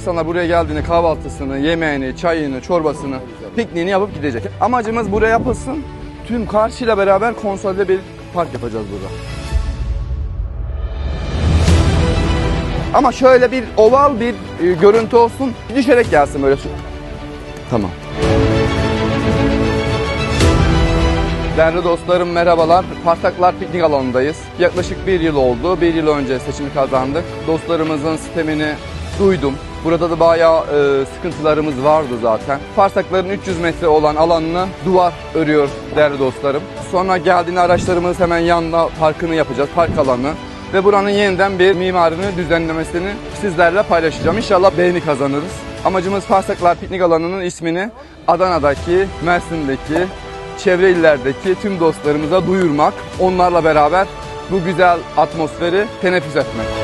İnsanlar buraya geldiğinde kahvaltısını, yemeğini, çayını, çorbasını, pikniğini yapıp gidecek. Amacımız buraya yapılsın. Tüm karşıyla beraber konsolide bir park yapacağız burada. Ama şöyle bir oval bir e, görüntü olsun. Düşerek gelsin böyle. Tamam. Değerli dostlarım merhabalar. Partaklar Piknik alanındayız. Yaklaşık bir yıl oldu. Bir yıl önce seçimi kazandık. Dostlarımızın sistemini duydum. Burada da bayağı e, sıkıntılarımız vardı zaten. Parsakların 300 metre olan alanını duvar örüyor değerli dostlarım. Sonra geldiğinde araçlarımız hemen yanına parkını yapacağız. Park alanı. Ve buranın yeniden bir mimarini düzenlemesini sizlerle paylaşacağım. İnşallah beğeni kazanırız. Amacımız Parsaklar Piknik Alanı'nın ismini Adana'daki, Mersin'deki, çevre illerdeki tüm dostlarımıza duyurmak, onlarla beraber bu güzel atmosferi teneffüs etmek.